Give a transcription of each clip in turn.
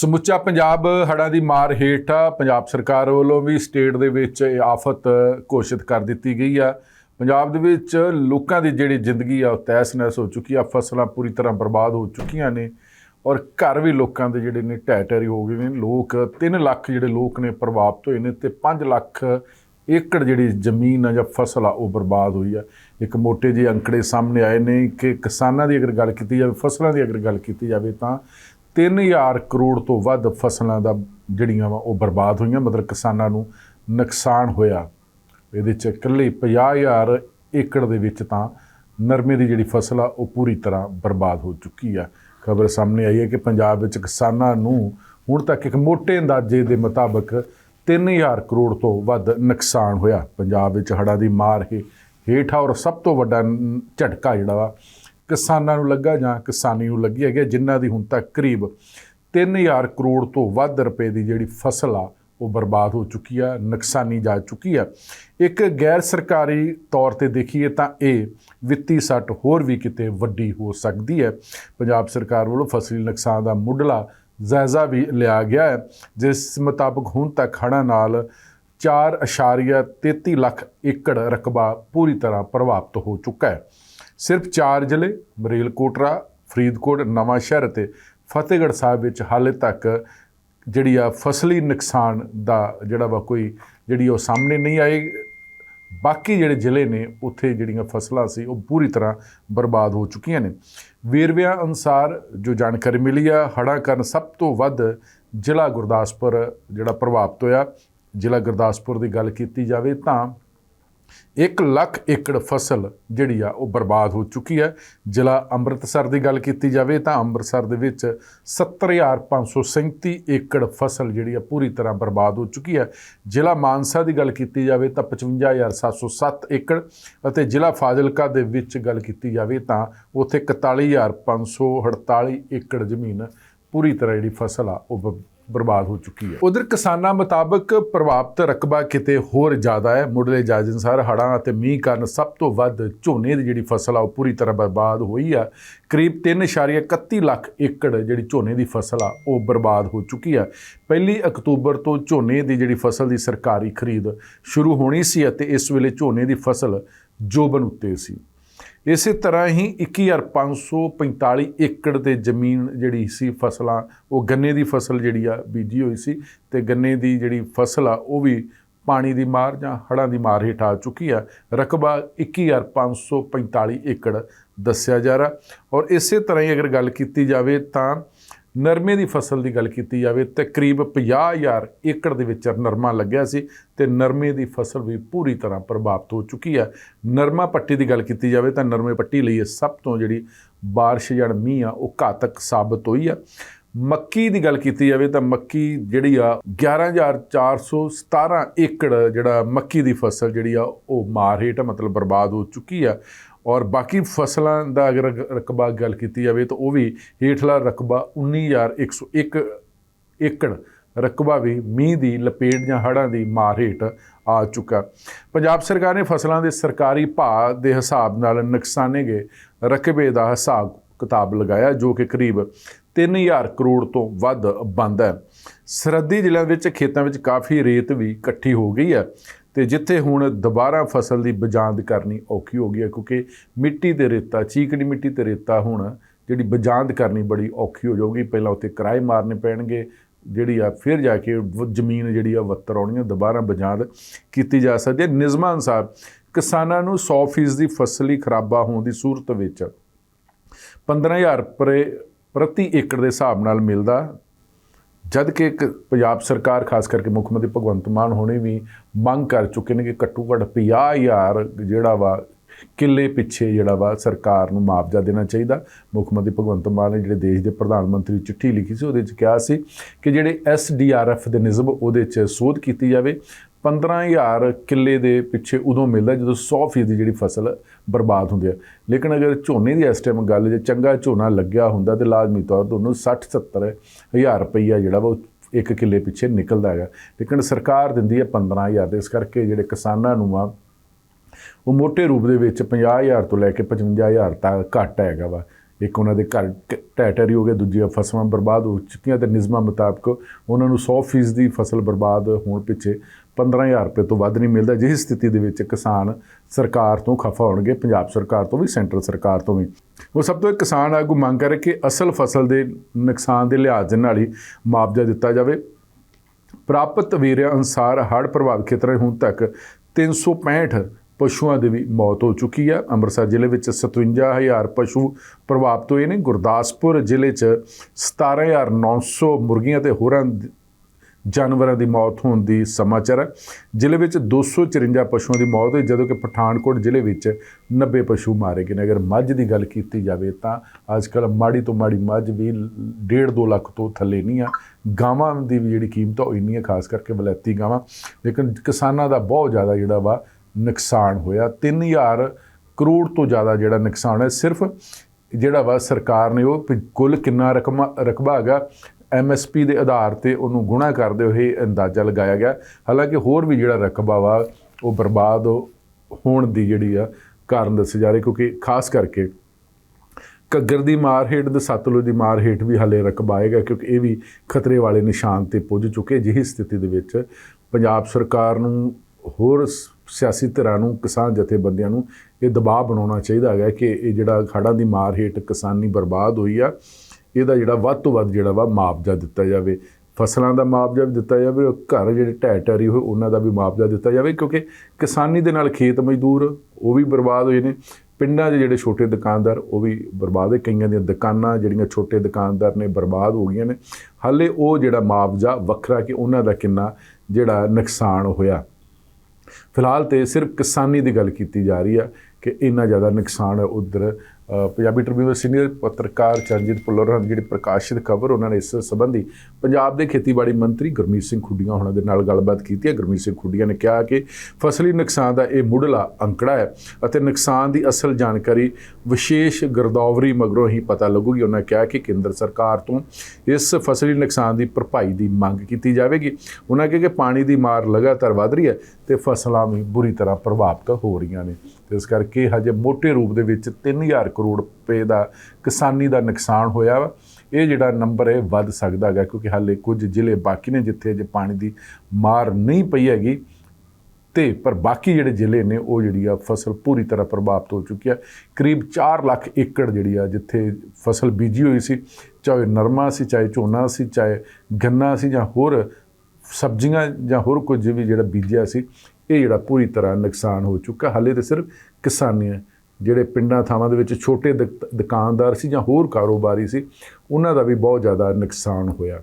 ਸਮੁੱਚਾ ਪੰਜਾਬ ਹੜ੍ਹਾਂ ਦੀ ਮਾਰ ਹੇਠ ਆ। ਪੰਜਾਬ ਸਰਕਾਰ ਵੱਲੋਂ ਵੀ ਸਟੇਟ ਦੇ ਵਿੱਚ ਇਹ ਆਫਤ ਘੋਸ਼ਿਤ ਕਰ ਦਿੱਤੀ ਗਈ ਆ। ਪੰਜਾਬ ਦੇ ਵਿੱਚ ਲੋਕਾਂ ਦੀ ਜਿਹੜੀ ਜ਼ਿੰਦਗੀ ਆ, ਉਹ ਤਹਿਸ-ਨਹਿਸ ਹੋ ਚੁੱਕੀ ਆ। ਫਸਲਾਂ ਪੂਰੀ ਤਰ੍ਹਾਂ ਬਰਬਾਦ ਹੋ ਚੁੱਕੀਆਂ ਨੇ ਔਰ ਘਰ ਵੀ ਲੋਕਾਂ ਦੇ ਜਿਹੜੇ ਨੇ ਢਹਿ ਢੇਰੀ ਹੋ ਗਏ ਨੇ। ਲੋਕ 3 ਲੱਖ ਜਿਹੜੇ ਲੋਕ ਨੇ ਪ੍ਰਭਾਵਿਤ ਹੋਏ ਨੇ ਤੇ 5 ਲੱਖ ਏਕੜ ਜਿਹੜੀ ਜ਼ਮੀਨ ਆ ਜਾਂ ਫਸਲ ਆ, ਉਹ ਬਰਬਾਦ ਹੋਈ ਆ। ਇੱਕ ਮੋٹے ਜਿਹੇ ਅੰਕੜੇ ਸਾਹਮਣੇ ਆਏ ਨੇ ਕਿ ਕਿਸਾਨਾਂ ਦੀ ਅਗਰ ਗੱਲ ਕੀਤੀ ਜਾਵੇ, ਫਸਲਾਂ ਦੀ ਅਗਰ ਗੱਲ ਕੀਤੀ ਜਾਵੇ ਤਾਂ 3000 ਕਰੋੜ ਤੋਂ ਵੱਧ ਫਸਲਾਂ ਦਾ ਜਿਹੜੀਆਂ ਵਾ ਉਹ ਬਰਬਾਦ ਹੋਈਆਂ, ਮਤਲਬ ਕਿਸਾਨਾਂ ਨੂੰ ਨੁਕਸਾਨ ਹੋਇਆ। ਇਹਦੇ ਚ ਇਕੱਲੇ 50000 ਏਕੜ ਦੇ ਵਿੱਚ ਤਾਂ ਨਰਮੇ ਦੀ ਜਿਹੜੀ ਫਸਲ ਆ, ਉਹ ਪੂਰੀ ਤਰ੍ਹਾਂ ਬਰਬਾਦ ਹੋ ਚੁੱਕੀ ਆ। ਖਬਰ ਸਾਹਮਣੇ ਆਈ ਹੈ ਕਿ ਪੰਜਾਬ ਵਿੱਚ ਕਿਸਾਨਾਂ ਨੂੰ ਹੁਣ ਤੱਕ ਇੱਕ ਮੋٹے ਅੰਦਾਜ਼ੇ ਦੇ ਮੁਤਾਬਕ 3000 ਕਰੋੜ ਤੋਂ ਵੱਧ ਨੁਕਸਾਨ ਹੋਇਆ। ਪੰਜਾਬ ਵਿੱਚ ਹੜ੍ਹਾਂ ਦੀ ਮਾਰ ਹੇਠ ਆ ਔਰ ਸਭ ਤੋਂ ਵੱਡਾ ਝਟਕਾ ਜਿਹੜਾ ਵਾ ਕਿਸਾਨਾਂ ਨੂੰ ਲੱਗਾ ਜਾਂ ਕਿਸਾਨੀ ਨੂੰ ਲੱਗੀ ਹੈਗੀ ਜਿਨ੍ਹਾਂ ਦੀ ਹੁਣ ਤੱਕ ਕਰੀਬ 3000 ਕਰੋੜ ਤੋਂ ਵੱਧ ਰੁਪਏ ਦੀ ਜਿਹੜੀ ਫਸਲ ਆ, ਉਹ ਬਰਬਾਦ ਹੋ ਚੁੱਕੀ ਆ, ਨੁਕਸਾਨੀ ਜਾ ਚੁੱਕੀ ਆ। ਇੱਕ ਗੈਰ ਸਰਕਾਰੀ ਤੌਰ ਤੇ ਦੇਖੀਏ ਤਾਂ ਇਹ ਵਿੱਤੀ ਸੱਟ ਹੋਰ ਵੀ ਕਿਤੇ ਵੱਡੀ ਹੋ ਸਕਦੀ ਹੈ। ਪੰਜਾਬ ਸਰਕਾਰ ਵੱਲੋਂ ਫਸਲੀ ਨੁਕਸਾਨ ਦਾ ਮੁੱਢਲਾ ਜਾਇਜ਼ਾ ਵੀ ਲਿਆ ਗਿਆ ਹੈ, ਜਿਸ ਮੁਤਾਬਕ ਹੁਣ ਤੱਕ ਹੜ੍ਹਾਂ ਨਾਲ 4.33 ਲੱਖ ਏਕੜ ਰਕਬਾ ਪੂਰੀ ਤਰ੍ਹਾਂ ਪ੍ਰਭਾਵਿਤ ਹੋ ਚੁੱਕਾ ਹੈ। ਸਿਰਫ 4 ਜ਼ਿਲ੍ਹੇ, ਮਰੇਲਕੋਟਰਾ, ਫਰੀਦਕੋਟ, ਨਵਾਂ ਸ਼ਹਿਰ ਅਤੇ ਫਤਿਹਗੜ੍ਹ ਸਾਹਿਬ ਵਿੱਚ ਹਾਲੇ ਤੱਕ ਜਿਹੜੀ ਆ ਫਸਲੀ ਨੁਕਸਾਨ ਦਾ ਜਿਹੜਾ ਵਾ ਕੋਈ ਜਿਹੜੀ ਉਹ ਸਾਹਮਣੇ ਨਹੀਂ ਆਈ ਬਾਕੀ ਜਿਹੜੇ ਜ਼ਿਲ੍ਹੇ ਨੇ, ਉੱਥੇ ਜਿਹੜੀਆਂ ਫਸਲਾਂ ਸੀ, ਉਹ ਪੂਰੀ ਤਰ੍ਹਾਂ ਬਰਬਾਦ ਹੋ ਚੁੱਕੀਆਂ ਨੇ। ਵੇਰਵਿਆਂ ਅਨੁਸਾਰ ਜੋ ਜਾਣਕਾਰੀ ਮਿਲੀ ਆ, ਹੜ੍ਹਾਂ ਕਾਰਨ ਸਭ ਤੋਂ ਵੱਧ ਜ਼ਿਲ੍ਹਾ ਗੁਰਦਾਸਪੁਰ ਜਿਹੜਾ ਪ੍ਰਭਾਵਿਤ ਹੋਇਆ। ਜ਼ਿਲ੍ਹਾ ਗੁਰਦਾਸਪੁਰ ਦੀ ਗੱਲ ਕੀਤੀ ਜਾਵੇ ਤਾਂ 1 ਲੱਖ ਏਕੜ ਫਸਲ ਜਿਹੜੀ ਆ ਉਹ ਬਰਬਾਦ ਹੋ ਚੁੱਕੀ ਹੈ। ਜ਼ਿਲ੍ਹਾ ਅੰਮ੍ਰਿਤਸਰ ਦੀ ਗੱਲ ਕੀਤੀ ਜਾਵੇ ਤਾਂ ਅੰਮ੍ਰਿਤਸਰ ਦੇ ਵਿੱਚ 70537 ਏਕੜ ਫਸਲ ਜਿਹੜੀ ਆ ਪੂਰੀ ਤਰ੍ਹਾਂ ਬਰਬਾਦ ਹੋ ਚੁੱਕੀ ਹੈ। ਜ਼ਿਲ੍ਹਾ ਮਾਨਸਾ ਦੀ ਗੱਲ ਕੀਤੀ ਜਾਵੇ ਤਾਂ 55707 ਏਕੜ ਅਤੇ ਜ਼ਿਲ੍ਹਾ ਫਾਜ਼ਿਲਕਾ ਦੇ ਵਿੱਚ ਗੱਲ ਕੀਤੀ ਜਾਵੇ ਤਾਂ ਉੱਥੇ 41548 ਏਕੜ ਜ਼ਮੀਨ ਪੂਰੀ ਤਰ੍ਹਾਂ ਜਿਹੜੀ ਫਸਲ ਆ, ਉਹ ਬ- ਬਰਬਾਦ ਹੋ ਚੁੱਕੀ ਹੈ। ਉਧਰ ਕਿਸਾਨਾਂ ਮੁਤਾਬਕ ਪ੍ਰਭਾਵਿਤ ਰਕਬਾ ਕਿਤੇ ਹੋਰ ਜ਼ਿਆਦਾ ਹੈ। ਮੁੱਢਲੇ ਜਾਇਜ਼ ਅਨੁਸਾਰ ਹੜ੍ਹਾਂ ਅਤੇ ਮੀਂਹ ਕਾਰਨ ਸਭ ਤੋਂ ਵੱਧ ਝੋਨੇ ਦੀ ਜਿਹੜੀ ਫਸਲ ਆ, ਉਹ ਪੂਰੀ ਤਰ੍ਹਾਂ ਬਰਬਾਦ ਹੋਈ ਆ। ਕਰੀਬ 3.31 ਲੱਖ ਏਕੜ ਜਿਹੜੀ ਝੋਨੇ ਦੀ ਫਸਲ ਆ, ਉਹ ਬਰਬਾਦ ਹੋ ਚੁੱਕੀ ਆ। ਪਹਿਲੀ ਅਕਤੂਬਰ ਤੋਂ ਝੋਨੇ ਦੀ ਜਿਹੜੀ ਫਸਲ ਦੀ ਸਰਕਾਰੀ ਖਰੀਦ ਸ਼ੁਰੂ ਹੋਣੀ ਸੀ ਅਤੇ ਇਸ ਵੇਲੇ ਝੋਨੇ ਦੀ ਫਸਲ ਜੋਬਨ ਉੱਤੇ ਸੀ। ਇਸੇ ਤਰ੍ਹਾਂ ਹੀ 21545 ਏਕੜ ਤੇ ਜ਼ਮੀਨ ਜਿਹੜੀ ਸੀ ਫਸਲਾਂ, ਉਹ ਗੰਨੇ ਦੀ ਫਸਲ ਜਿਹੜੀ ਆ ਬੀਜੀ ਹੋਈ ਸੀ ਤੇ ਗੰਨੇ ਦੀ ਜਿਹੜੀ ਫਸਲ ਆ, ਉਹ ਵੀ ਪਾਣੀ ਦੀ ਮਾਰ ਜਾਂ ਹੜ੍ਹਾਂ ਦੀ ਮਾਰ ਹੇਠ ਆ ਚੁੱਕੀ ਆ। ਰਕਬਾ 21545 ਏਕੜ ਦੱਸਿਆ ਜਾ ਰਿਹਾ। ਔਰ ਇਸੇ ਤਰ੍ਹਾਂ ਹੀ ਅਗਰ ਗੱਲ ਕੀਤੀ ਜਾਵੇ ਤਾਂ ਨਰਮੇ ਦੀ ਫਸਲ ਦੀ ਗੱਲ ਕੀਤੀ ਜਾਵੇ, ਤਕਰੀਬ ਕਰੀਬ 50000 ਏਕੜ ਦੇ ਵਿੱਚ ਨਰਮਾ ਲੱਗਿਆ ਸੀ ਤੇ ਨਰਮੇ ਦੀ ਫਸਲ ਵੀ ਪੂਰੀ ਤਰ੍ਹਾਂ ਪ੍ਰਭਾਵਿਤ ਹੋ ਚੁੱਕੀ ਹੈ। ਨਰਮਾ ਪੱਟੀ ਦੀ ਗੱਲ ਕੀਤੀ ਜਾਵੇ ਤਾਂ ਨਰਮੇ ਪੱਟੀ ਲਈ ਇਹ ਸਭ ਤੋਂ ਜਿਹੜੀ ਬਾਰਿਸ਼ ਜਾਂ ਮੀਂਹ ਆ, ਉਹ ਘਾਤਕ ਸਾਬਤ ਹੋਈ ਆ। ਮੱਕੀ ਦੀ ਗੱਲ ਕੀਤੀ ਜਾਵੇ ਤਾਂ ਮੱਕੀ ਜਿਹੜੀ ਆ 11417 ਏਕੜ ਜਿਹੜਾ ਮੱਕੀ ਦੀ ਫਸਲ ਜਿਹੜੀ ਆ ਉਹ ਮਾਰ ਹੇਠ ਮਤਲਬ ਬਰਬਾਦ ਹੋ ਚੁੱਕੀ ਆ। ਔਰ ਬਾਕੀ ਫਸਲਾਂ ਦਾ ਅਗਰ ਰਕਬਾ ਗੱਲ ਕੀਤੀ ਜਾਵੇ ਤਾਂ ਉਹ ਵੀ ਹੇਠਲਾ ਰਕਬਾ 19101 ਏਕੜ ਰਕਬਾ ਵੀ ਮੀਂਹ ਦੀ ਲਪੇਟ ਜਾਂ ਹੜ੍ਹਾਂ ਦੀ ਮਾਰ ਹੇਠ ਆ ਚੁੱਕਾ। ਪੰਜਾਬ ਸਰਕਾਰ ਨੇ ਫਸਲਾਂ ਦੇ ਸਰਕਾਰੀ ਭਾਅ ਦੇ ਹਿਸਾਬ ਨਾਲ ਨੁਕਸਾਨੇ ਗਏ ਰਕਬੇ ਦਾ ਹਿਸਾਬ ਕਿਤਾਬ ਲਗਾਇਆ, ਜੋ ਕਿ ਕਰੀਬ 3000 ਕਰੋੜ ਤੋਂ ਵੱਧ ਬਣਦਾ ਹੈ। ਸਰਹੱਦੀ ਜ਼ਿਲ੍ਹਿਆਂ ਵਿੱਚ ਖੇਤਾਂ ਵਿੱਚ ਕਾਫੀ ਰੇਤ ਵੀ ਇਕੱਠੀ ਹੋ ਗਈ ਹੈ ਤੇ ਜਿੱਥੇ ਹੁਣ ਦੁਬਾਰਾ ਫਸਲ ਦੀ ਬਜਾਂਦ ਕਰਨੀ ਔਖੀ ਹੋ ਗਈ ਹੈ, ਕਿਉਂਕਿ ਮਿੱਟੀ ਤੇ ਰੇਤਾ, ਚੀਕਣੀ ਮਿੱਟੀ ਤੇ ਰੇਤਾ ਹੁਣ ਜਿਹੜੀ ਬਜਾਂਦ ਕਰਨੀ ਬੜੀ ਔਖੀ ਹੋ ਜਾਊਗੀ। ਪਹਿਲਾਂ ਉੱਤੇ ਕਿਰਾਏ ਮਾਰਨੇ ਪੈਣਗੇ, ਜਿਹੜੀ ਆ ਫਿਰ ਜਾ ਕੇ ਵ- ਜ਼ਮੀਨ ਜਿਹੜੀ ਆ ਵੱਤਰ ਆਉਣੀ ਆ, ਦੁਬਾਰਾ ਬਜਾਂਦ ਕੀਤੀ ਜਾ ਸਕਦੀ ਹੈ। ਨਿਯਮਾਂ ਅਨੁਸਾਰ ਕਿਸਾਨਾਂ ਨੂੰ 100% ਦੀ ਫਸਲੀ ਖਰਾਬਾ ਹੋਣ ਦੀ ਸੂਰਤ ਵਿੱਚ 15000 ਪਰੇ ਪ੍ਰਤੀ ਏਕੜ ਦੇ ਹਿਸਾਬ ਨਾਲ ਮਿਲਦਾ। ਜਦ ਕਿ ਪੰਜਾਬ ਸਰਕਾਰ, ਖਾਸ ਕਰਕੇ ਮੁੱਖ ਮੰਤਰੀ ਭਗਵੰਤ ਮਾਨ ਹੋਣੇ ਵੀ ਮੰਗ ਕਰ ਚੁੱਕੇ ਨੇ ਕਿ ਘੱਟੋ ਘੱਟ 50000 ਜਿਹੜਾ ਵਾ, ਕਿੱਲੇ ਪਿੱਛੇ ਜਿਹੜਾ ਵਾ ਸਰਕਾਰ ਨੂੰ ਮੁਆਵਜ਼ਾ ਦੇਣਾ ਚਾਹੀਦਾ। ਮੁੱਖ ਮੰਤਰੀ ਭਗਵੰਤ ਮਾਨ ਨੇ ਜਿਹੜੇ ਦੇਸ਼ ਦੇ ਪ੍ਰਧਾਨ ਮੰਤਰੀ ਚਿੱਠੀ ਲਿਖੀ ਸੀ, ਉਹਦੇ ਵਿੱਚ ਕਿਹਾ ਸੀ ਕਿ ਜਿਹੜੇ ਐਸਡੀਆਰਐਫ ਦੇ ਨਿਯਮ ਉਹਦੇ 'ਚ ਸੋਧ ਕੀਤੀ ਜਾਵੇ। 15000 ਕਿੱਲੇ ਦੇ ਪਿੱਛੇ ਉਦੋਂ ਮਿਲਦਾ ਜਦੋਂ 100% ਦੀ ਜਿਹੜੀ ਫਸਲ ਬਰਬਾਦ ਹੁੰਦੀ ਹੈ ਲੇਕਿਨ ਅਗਰ ਝੋਨੇ ਦੀ ਇਸ ਟਾਈਮ ਗੱਲ ਜੇ ਚੰਗਾ ਝੋਨਾ ਲੱਗਿਆ ਹੁੰਦਾ ਤੇ ਲਾਜ਼ਮੀ ਤੌਰ ਤੇ ਉਹਨੂੰ 60 70 ਹਜ਼ਾਰ ਰੁਪਈਆ ਜਿਹੜਾ ਵਾ ਉਹ ਇੱਕ ਕਿੱਲੇ ਪਿੱਛੇ ਨਿਕਲਦਾ ਹੈਗਾ। ਲੇਕਿਨ ਸਰਕਾਰ ਦਿੰਦੀ ਹੈ 15000 ਤੇ, ਇਸ ਕਰਕੇ ਜਿਹੜੇ ਕਿਸਾਨਾਂ ਨੂੰ ਆ, ਉਹ ਮੋٹے ਰੂਪ ਦੇ ਵਿੱਚ 50000 ਤੋਂ ਲੈ ਕੇ 55000 ਤੱਕ ਘੱਟ ਹੈਗਾ ਵਾ। ਇੱਕ ਉਹਨਾਂ ਦੇ ਘਰ ਢਹਿ ਢੇਰੀ ਹੋ ਗਏ, ਦੂਜੀਆਂ ਫਸਲਾਂ ਬਰਬਾਦ ਹੋ ਚੁੱਕੀਆਂ ਤੇ ਨਿਯਮਾਂ ਮੁਤਾਬਕ ਉਹਨਾਂ ਨੂੰ 100% ਦੀ ਫਸਲ ਬਰਬਾਦ ਹੋਣ ਪਿੱਛੇ 15000 ਰੁਪਏ ਤੋਂ ਵੱਧ ਨਹੀਂ ਮਿਲਦਾ। ਜਿਹੀ ਸਥਿਤੀ ਦੇ ਵਿੱਚ ਕਿਸਾਨ ਸਰਕਾਰ ਤੋਂ ਖਫਾ ਹੋਣਗੇ, ਪੰਜਾਬ ਸਰਕਾਰ ਤੋਂ ਵੀ ਸੈਂਟਰ ਸਰਕਾਰ ਤੋਂ ਵੀ। ਉਹ ਸਭ ਤੋਂ ਇੱਕ ਕਿਸਾਨ ਆਗੂ ਮੰਗ ਕਰ ਕਿ ਅਸਲ ਫਸਲ ਦੇ ਨੁਕਸਾਨ ਦੇ ਲਿਹਾਜ਼ ਨਾਲ ਹੀ ਮੁਆਵਜ਼ਾ ਦਿੱਤਾ ਜਾਵੇ। ਪ੍ਰਾਪਤ ਵੇਰਿਆਂ ਅਨੁਸਾਰ ਹੜ੍ਹ ਪ੍ਰਭਾਵਿਤ ਖੇਤਰਾਂ ਹੁਣ ਤੱਕ 365 ਪਸ਼ੂਆਂ ਦੀ ਵੀ ਮੌਤ ਹੋ ਚੁੱਕੀ ਹੈ ਅੰਮ੍ਰਿਤਸਰ ਜ਼ਿਲ੍ਹੇ ਵਿੱਚ 57000 ਪਸ਼ੂ ਪ੍ਰਭਾਵਿਤ ਹੋਏ ਨੇ। ਗੁਰਦਾਸਪੁਰ ਜ਼ਿਲ੍ਹੇ 'ਚ 17900 ਮੁਰਗੀਆਂ ਤੇ ਹੋਰਾਂ ਜਾਨਵਰਾਂ ਦੀ ਮੌਤ ਹੋਣ ਦੀ ਸਮਾਚਾਰ ਹੈ ਜ਼ਿਲ੍ਹੇ ਵਿੱਚ 254 ਪਸ਼ੂਆਂ ਦੀ ਮੌਤ ਹੋਈ, ਜਦੋਂ ਕਿ ਪਠਾਨਕੋਟ ਜ਼ਿਲ੍ਹੇ ਵਿੱਚ 90 ਪਸ਼ੂ ਮਾਰੇ ਗਏ ਨੇ। ਅਗਰ ਮੱਝ ਦੀ ਗੱਲ ਕੀਤੀ ਜਾਵੇ ਤਾਂ ਅੱਜ ਕੱਲ੍ਹ ਮਾੜੀ ਤੋਂ ਮਾੜੀ ਮੱਝ ਵੀ 1.5 2 ਲੱਖ ਤੋਂ ਥੱਲੇ ਨਹੀਂ ਆ। ਗਾਵਾਂ ਦੀ ਵੀ ਜਿਹੜੀ ਕੀਮਤ ਆ ਉਹ ਇੰਨੀ ਆ ਖਾਸ ਕਰਕੇ ਵਲੈਤੀ ਗਾਵਾਂ। ਲੇਕਿਨ ਕਿਸਾਨਾਂ ਦਾ ਬਹੁਤ ਜ਼ਿਆਦਾ ਜਿਹੜਾ ਵਾ ਨੁਕਸਾਨ ਹੋਇਆ। 3000 ਕਰੋੜ ਤੋਂ ਜ਼ਿਆਦਾ ਜਿਹੜਾ ਨੁਕਸਾਨ ਹੈ, ਸਿਰਫ ਜਿਹੜਾ ਵਾ ਸਰਕਾਰ ਨੇ ਉਹ ਕੁੱਲ ਕਿੰਨਾ ਰਕਮ, ਰਕਬਾ ਹੈਗਾ ਐਮਐਸਪੀ ਦੇ ਆਧਾਰ ਤੇ ਉਹਨੂੰ ਗੁਣਾ ਕਰਦੇ ਹੋਏ ਅੰਦਾਜ਼ਾ ਲਗਾਇਆ ਗਿਆ। ਹਾਲਾਂਕਿ ਹੋਰ ਵੀ ਜਿਹੜਾ ਰਕਬਾ ਵਾ, ਉਹ ਬਰਬਾਦ ਹੋਣ ਦੀ ਜਿਹੜੀ ਆ ਕਾਰਨ ਦੱਸੇ ਜਾ ਰਹੇ, ਕਿਉਂਕਿ ਖਾਸ ਕਰਕੇ ਘੱਗਰ ਦੀ ਮਾਰ ਹੇਠ ਤੇ ਸਤਲੁਜ ਦੀ ਮਾਰ ਹੇਠ ਵੀ ਹਲੇ ਰਕਬਾ ਆਏਗਾ, ਕਿਉਂਕਿ ਇਹ ਵੀ ਖਤਰੇ ਵਾਲੇ ਨਿਸ਼ਾਨ ਤੇ ਪੁੱਜ ਚੁੱਕੇ, ਜਿਹੀ ਸਥਿਤੀ ਦੇ ਵਿੱਚ ਪੰਜਾਬ ਸਰਕਾਰ ਨੂੰ ਹੋਰ ਸ- ਸਿਆਸੀ ਧਿਰਾਂ ਨੂੰ, ਕਿਸਾਨ ਜਥੇਬੰਦੀਆਂ ਨੂੰ ਇਹ ਦਬਾਅ ਬਣਾਉਣਾ ਚਾਹੀਦਾ ਹੈਗਾ ਕਿ ਇਹ ਜਿਹੜਾ ਹੜ੍ਹਾਂ ਦੀ ਮਾਰ ਹੇਠ ਕਿਸਾਨੀ ਬਰਬਾਦ ਹੋਈ ਆ, ਇਹਦਾ ਜਿਹੜਾ ਵੱਧ ਤੋਂ ਵੱਧ ਜਿਹੜਾ ਵਾ ਮੁਆਵਜ਼ਾ ਦਿੱਤਾ ਜਾਵੇ। ਫਸਲਾਂ ਦਾ ਮੁਆਵਜ਼ਾ ਵੀ ਦਿੱਤਾ ਜਾਵੇ, ਔਰ ਘਰ ਜਿਹੜੇ ਢਹਿ ਢੇਰੀ ਹੋਏ ਉਹਨਾਂ ਦਾ ਵੀ ਮੁਆਵਜ਼ਾ ਦਿੱਤਾ ਜਾਵੇ, ਕਿਉਂਕਿ ਕਿਸਾਨੀ ਦੇ ਨਾਲ ਖੇਤ ਮਜ਼ਦੂਰ ਉਹ ਵੀ ਬਰਬਾਦ ਹੋਏ ਨੇ। ਪਿੰਡਾਂ 'ਚ ਜਿਹੜੇ ਛੋਟੇ ਦੁਕਾਨਦਾਰ ਉਹ ਵੀ ਬਰਬਾਦ ਹੈ ਕਈਆਂ ਦੀਆਂ ਦੁਕਾਨਾਂ ਜਿਹੜੀਆਂ ਛੋਟੇ ਦੁਕਾਨਦਾਰ ਨੇ ਬਰਬਾਦ ਹੋ ਗਈਆਂ ਨੇ। ਹਾਲੇ ਉਹ ਜਿਹੜਾ ਮੁਆਵਜ਼ਾ ਵੱਖਰਾ ਕਿ ਉਹਨਾਂ ਦਾ ਕਿੰਨਾ ਜਿਹੜਾ ਨੁਕਸਾਨ ਹੋਇਆ। ਫਿਲਹਾਲ ਤੇ ਸਿਰਫ ਕਿਸਾਨੀ ਦੀ ਗੱਲ ਕੀਤੀ ਜਾ ਰਹੀ ਆ ਕਿ ਇੰਨਾ ਜ਼ਿਆਦਾ ਨੁਕਸਾਨ ਹੈ ਉਧਰ ਪੰਜਾਬੀ ਟ੍ਰਿਬਿਊਨ ਦੇ ਸੀਨੀਅਰ ਪੱਤਰਕਾਰ ਚਰਨਜੀਤ ਪੁੱਲਰ ਹਨ ਜਿਹੜੀ ਪ੍ਰਕਾਸ਼ਿਤ ਖਬਰ, ਉਹਨਾਂ ਨੇ ਇਸ ਸੰਬੰਧੀ ਪੰਜਾਬ ਦੇ ਖੇਤੀਬਾੜੀ ਮੰਤਰੀ ਗੁਰਮੀਤ ਸਿੰਘ ਖੁੱਡੀਆਂ ਉਹਨਾਂ ਦੇ ਨਾਲ ਗੱਲਬਾਤ ਕੀਤੀ ਹੈ। ਗੁਰਮੀਤ ਸਿੰਘ ਖੁੱਡੀਆਂ ਨੇ ਕਿਹਾ ਕਿ ਫਸਲੀ ਨੁਕਸਾਨ ਦਾ ਇਹ ਮੁੱਢਲਾ ਅੰਕੜਾ ਹੈ ਅਤੇ ਨੁਕਸਾਨ ਦੀ ਅਸਲ ਜਾਣਕਾਰੀ ਵਿਸ਼ੇਸ਼ ਗਰਦੌਵਰੀ ਮਗਰੋਂ ਹੀ ਪਤਾ ਲੱਗੂਗੀ। ਉਹਨਾਂ ਕਿਹਾ ਕਿ ਕੇਂਦਰ ਸਰਕਾਰ ਤੋਂ ਇਸ ਫਸਲੀ ਨੁਕਸਾਨ ਦੀ ਭਰਪਾਈ ਦੀ ਮੰਗ ਕੀਤੀ ਜਾਵੇਗੀ। ਉਹਨਾਂ ਕਿਹਾ ਕਿ ਪਾਣੀ ਦੀ ਮਾਰ ਲਗਾਤਾਰ ਵਧ ਰਹੀ ਹੈ ਤੇ ਫਸਲਾਂ ਵੀ ਬੁਰੀ ਤਰ੍ਹਾਂ ਪ੍ਰਭਾਵਿਤ ਹੋ ਰਹੀਆਂ ਨੇ। ਤੇ ਇਸ ਕਰਕੇ ਹਜੇ ਮੋٹے ਰੂਪ ਦੇ ਵਿੱਚ 3000 ਕਰੋੜ ਰੁਪਏ ਦਾ ਕਿਸਾਨੀ ਦਾ ਨੁਕਸਾਨ ਹੋਇਆ ਵਾ। ਇਹ ਜਿਹੜਾ ਨੰਬਰ ਹੈ ਵੱਧ ਸਕਦਾ ਹੈਗਾ ਕਿਉਂਕਿ ਹਾਲੇ ਕੁਝ ਜ਼ਿਲ੍ਹੇ ਬਾਕੀ ਨੇ ਜਿੱਥੇ ਅਜੇ ਪਾਣੀ ਦੀ ਮਾਰ ਨਹੀਂ ਪਈ ਹੈਗੀ। ਤੇ ਪਰ ਬਾਕੀ ਜਿਹੜੇ ਜ਼ਿਲ੍ਹੇ ਨੇ, ਉਹ ਜਿਹੜੀ ਆ ਫਸਲ ਪੂਰੀ ਤਰ੍ਹਾਂ ਪ੍ਰਭਾਵਿਤ ਹੋ ਚੁੱਕੀ ਆ। ਕਰੀਬ 4 ਲੱਖ ਏਕੜ ਜਿਹੜੀ ਆ ਜਿੱਥੇ ਫਸਲ ਬੀਜੀ ਹੋਈ ਸੀ, ਚਾਹੇ ਨਰਮਾ ਸੀ, ਚਾਹੇ ਝੋਨਾ ਸੀ, ਚਾਹੇ ਗੰਨਾ ਸੀ ਜਾਂ ਹੋਰ ਸਬਜ਼ੀਆਂ ਜਾਂ ਹੋਰ ਕੁਝ ਵੀ ਜਿਹੜਾ ਬੀਜਿਆ ਸੀ ਇਹ ਜਿਹੜਾ ਪੂਰੀ ਤਰ੍ਹਾਂ ਨੁਕਸਾਨ ਹੋ ਚੁੱਕਾ, ਹਾਲੇ ਤੇ ਸਿਰਫ ਕਿਸਾਨੀਆਂ, ਜਿਹੜੇ ਪਿੰਡਾਂ ਥਾਵਾਂ ਦੇ ਵਿੱਚ ਛੋਟੇ ਦੁਕ- ਦੁਕਾਨਦਾਰ ਸੀ ਜਾਂ ਹੋਰ ਕਾਰੋਬਾਰੀ ਸੀ, ਉਹਨਾਂ ਦਾ ਵੀ ਬਹੁਤ ਜ਼ਿਆਦਾ ਨੁਕਸਾਨ ਹੋਇਆ।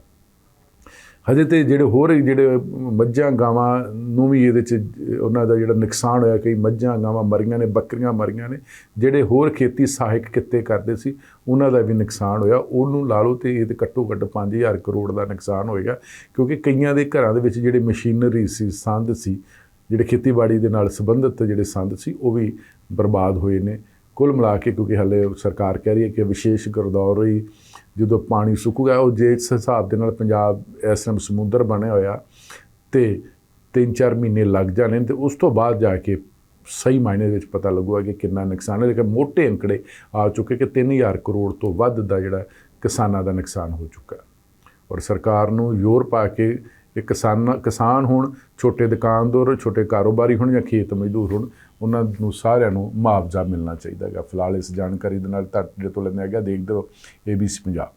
ਹਜੇ ਤੇ ਜਿਹੜੇ ਹੋਰ ਜਿਹੜੇ ਮੱਝਾਂ ਗਾਵਾਂ ਨੂੰ ਵੀ ਇਹਦੇ ਚ ਉਹਨਾਂ ਦਾ ਜਿਹੜਾ ਨੁਕਸਾਨ ਹੋਇਆ, ਕਈ ਮੱਝਾਂ ਗਾਵਾਂ ਮਰੀਆਂ ਨੇ, ਬੱਕਰੀਆਂ ਮਰੀਆਂ ਨੇ, ਜਿਹੜੇ ਹੋਰ ਖੇਤੀ ਸਹਾਇਕ ਕਿੱਤੇ ਕਰਦੇ ਸੀ, ਉਹਨਾਂ ਦਾ ਵੀ ਨੁਕਸਾਨ ਹੋਇਆ। ਉਹਨੂੰ ਲਾ ਲਓ ਤੇ ਇਹ ਤੇ ਘੱਟੋ ਘੱਟ 5000 ਕਰੋੜ ਦਾ ਨੁਕਸਾਨ ਹੋਏਗਾ, ਕਿਉਂਕਿ ਕਈਆਂ ਦੇ ਘਰਾਂ ਦੇ ਵਿੱਚ ਜਿਹੜੇ ਮਸ਼ੀਨਰੀ ਸੀ, ਸੰਦ ਸੀ ਜਿਹੜੇ ਖੇਤੀਬਾੜੀ ਦੇ ਨਾਲ ਸੰਬੰਧਿਤ ਜਿਹੜੇ ਸੰਦ ਸੀ, ਉਹ ਵੀ ਬਰਬਾਦ ਹੋਏ ਨੇ। ਕੁੱਲ ਮਿਲਾ ਕੇ ਕਿਉਂਕਿ ਹਲੇ ਸਰਕਾਰ ਕਹਿ ਰਹੀ ਹੈ ਕਿ ਵਿਸ਼ੇਸ਼ ਗਰਦੌਰੀ ਜਦੋਂ ਪਾਣੀ ਸੁੱਕੂਗਾ ਉਹ ਜੇ ਇਸ ਹਿਸਾਬ ਦੇ ਨਾਲ ਪੰਜਾਬ ਇਸ ਟਾਈਮ ਸਮੁੰਦਰ ਬਣਿਆ ਹੋਇਆ ਤੇ 3-4 ਮਹੀਨੇ ਲੱਗ ਜਾਣੇ ਨੇ ਤੇ ਉਸ ਤੋਂ ਬਾਅਦ ਜਾ ਕੇ ਸਹੀ ਮਾਇਨੇ ਵਿੱਚ ਪਤਾ ਲੱਗੂਗਾ ਕਿ ਕਿੰਨਾ ਨੁਕਸਾਨ ਹੈ ਲੇਕਿਨ ਮੋٹے ਅੰਕੜੇ ਆ ਚੁੱਕੇ ਕਿ 3000 ਕਰੋੜ ਤੋਂ ਵੱਧ ਦਾ ਜਿਹੜਾ ਕਿਸਾਨਾਂ ਦਾ ਨੁਕਸਾਨ ਹੋ ਚੁੱਕਾ। ਔਰ ਸਰਕਾਰ ਨੂੰ ਜ਼ੋਰ ਪਾ ਕੇ ਇਹ ਕਿਸਾਨ ਕਿਸਾਨ ਹੋਣ, ਛੋਟੇ ਦੁਕਾਨਦਾਰ, ਛੋਟੇ ਕਾਰੋਬਾਰੀ ਹੋਣ ਜਾਂ ਖੇਤ ਮਜ਼ਦੂਰ ਹੋਣ, ਉਹਨਾਂ ਨੂੰ ਸਾਰਿਆਂ ਨੂੰ ਮੁਆਵਜ਼ਾ ਮਿਲਣਾ ਚਾਹੀਦਾ ਹੈਗਾ। ਫਿਲਹਾਲ ਇਸ ਜਾਣਕਾਰੀ ਦੇ ਨਾਲ ਤੁਹਾਡੇ ਤੋਂ ਲੈਂਦੇ ਹੈਗਾ ਦੇਖਦੇ ਰਹੋ ABC ਪੰਜਾਬ।